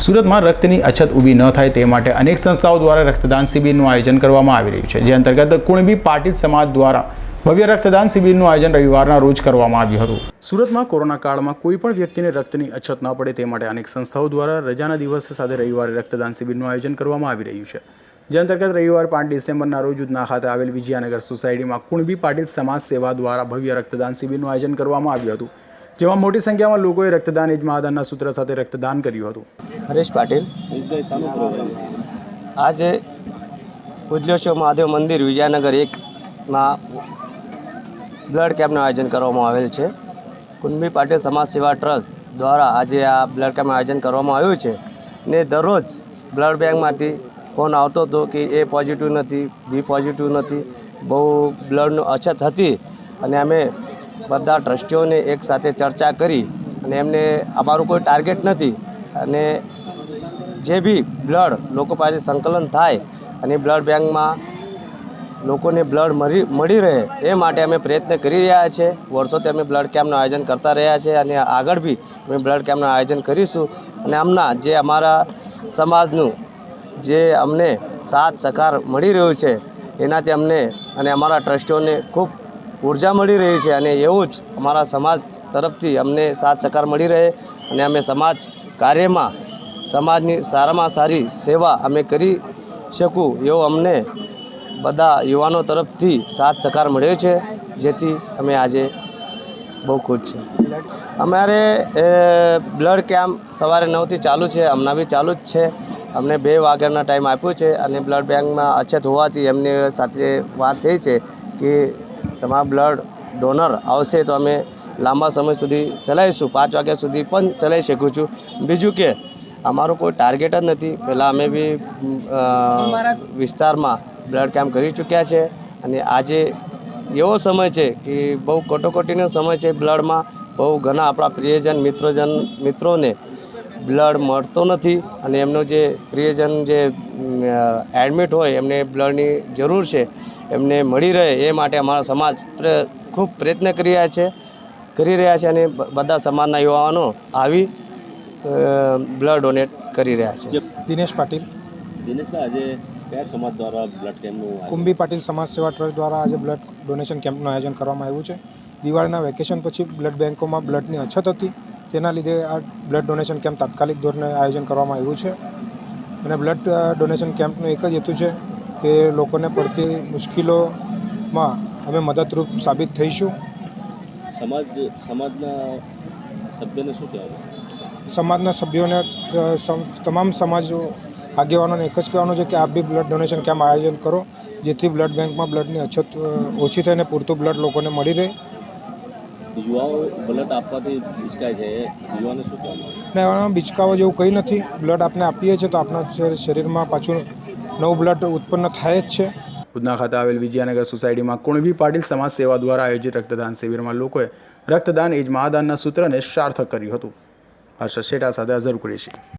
સુરતમાં રક્તની અછત ઊભી ન થાય તે માટે અનેક સંસ્થાઓ દ્વારા રક્તદાન શિબિરનું આયોજન કરવામાં આવી રહ્યું છે, જે અંતર્ગત કુણબી પાટીલ સમાજ દ્વારા ભવ્ય રક્તદાન શિબિરનું આયોજન રવિવારના રોજ કરવામાં આવ્યું હતું. સુરતમાં કોરોના કાળમાં કોઈ પણ વ્યક્તિને રક્તની અછત ન પડે તે માટે અનેક સંસ્થાઓ દ્વારા રજાના દિવસે સાથે રવિવારે રક્તદાન શિબિરનું આયોજન કરવામાં આવી રહ્યું છે. જે અંતર્ગત રવિવાર પાંચ ડિસેમ્બરના રોજ ઉધના ખાતે આવેલ વિજયાનગર સોસાયટીમાં કુણબી પાટીલ સમાજ સેવા દ્વારા ભવ્ય રક્તદાન શિબિરનું આયોજન કરવામાં આવ્યું હતું. જેમાં મોટી સંખ્યામાં લોકોએ રક્તદાન એ જ મહાદાનના સૂત્ર સાથે રક્તદાન કર્યું હતું. હરેશ પાટીલ. આજે ઉજલેશ્વર મહાદેવ મંદિર વિજયનગર એકમાં બ્લડ કેમ્પનું આયોજન કરવામાં આવેલ છે. કુંભી પાટીલ સમાજ સેવા ટ્રસ્ટ દ્વારા આજે આ બ્લડ કેમ્પનું આયોજન કરવામાં આવ્યું છે ને દરરોજ બ્લડ બેંકમાંથી ફોન આવતો હતો કે એ પોઝિટિવ નથી, બી પોઝિટિવ નથી, બહુ બ્લડનું અછત હતી અને અમે બધા ટ્રસ્ટીઓને એક સાથે ચર્ચા કરી અને એમને અમારું કોઈ ટાર્ગેટ નથી. અને જે બી બ્લડ લોકો પાસે સંકલન થાય અને બ્લડ બેંકમાં લોકોને બ્લડ મળી મળી રહે એ માટે અમે પ્રયત્ન કરી રહ્યા છીએ વર્ષોથી અમે બ્લડ કેમ્પનું આયોજન કરતા રહ્યા છીએ અને આગળ બી અમે બ્લડ કેમ્પનું આયોજન કરીશું. અને હમણાં જે અમારા સમાજનું જે અમને સાથ સહકાર મળી રહ્યું છે, એનાથી અમને અને અમારા ટ્રસ્ટીઓને ખૂબ ઊર્જા મળી રહી છે અને એવું જ અમારા સમાજ તરફથી અમને સાથ સહકાર મળી રહે અને અમે સમાજ કાર્યમાં સમાજની સારામાં સારી સેવા અમે કરી શકું એવો અમને બધા યુવાનો તરફથી સાથ સહકાર મળ્યો છે, જેથી અમે આજે બહુ ખુશ છે અમારે બ્લડ કેમ્પ સવારે નવથી ચાલુ છે, હમણાં બી ચાલુ જ છે. અમને બે વાગ્યાના ટાઈમ આપ્યો છે અને બ્લડ બેંકમાં અછત હોવાથી એમની સાથે વાત થઈ છે કે તમારા બ્લડ ડોનર આવશે તો અમે લાંબા સમય સુધી ચલાવીશું. પાંચ વાગ્યા સુધી પણ ચલાવી શકું છું. બીજું કે અમારો કોઈ ટાર્ગેટ જ નથી. પહેલાં અમે બી વિસ્તારમાં બ્લડ કેમ્પ કરી ચૂક્યા છે. અને આજે એવો સમય છે કે બહુ કટોકટીનો સમય છે બ્લડમાં બહુ ઘણા આપણા પ્રિયજન મિત્રોજન મિત્રોને બ્લડ મળતો નથી અને એમનો જે પ્રિયજન જે એડમિટ હોય એમને બ્લડની જરૂર છે એમને મળી રહે એ માટે અમારા સમાજ ખૂબ પ્રયત્ન કરી રહ્યા છે કરી રહ્યા છે અને બધા સમાજના યુવાનો આવી બ્લડ ડોનેટ કરી રહ્યા છે. દિનેશ પાટીલ. દિનેશભાઈ આજે કયા સમાજ દ્વારા બ્લડ કેમ્પનું કુંભી પાટીલ સમાજ સેવા ટ્રસ્ટ દ્વારા આજે બ્લડ ડોનેશન કેમ્પનું આયોજન કરવામાં આવ્યું છે. દિવાળીના વેકેશન પછી બ્લડ બેંકોમાં બ્લડની અછત હતી. તેના લીધે આ બ્લડ ડોનેશન કેમ્પ તાત્કાલિક ધોરણે આયોજન કરવામાં આવ્યું છે. અને બ્લડ ડોનેશન કેમ્પનો એક જ હેતુ છે કે લોકોને પડતી મુશ્કેલીઓમાં અમે મદદરૂપ સાબિત થઈશું. સમાજ સમાજના સભ્યને શું કહેવાનું સમાજના સભ્યોને તમામ સમાજ આગેવાનોને એક જ કહેવાનું છે કે આપ બી બ્લડ ડોનેશન કેમ્પ આયોજન કરો જેથી બ્લડ બેંકમાં બ્લડની અછત ઓછી થઈને પૂરતું બ્લડ લોકોને મળી રહે. યુવાઓ બ્લડ આપવાથી હિચકાય છે. યુવાને શું કહેવાનું ના એમાં બિચકાવા જેવું કંઈ નથી. બ્લડ આપણે આપીએ છીએ તો આપણા શરીરમાં પાછું નવું બ્લડ ઉત્પન્ન થાય જ છે. ઉધના ખાતે આવેલ વિજયાનગર સોસાયટીમાં કુણબી પાટીલ સમાજ સેવા દ્વારા આયોજિત રક્તદાન શિબિરમાં લોકોએ રક્તદાન એ જ મહાદાનના સૂત્રને સાર્થક કર્યું હતું. હર્ષ શેઠા સાથે અઝર કુરેશી.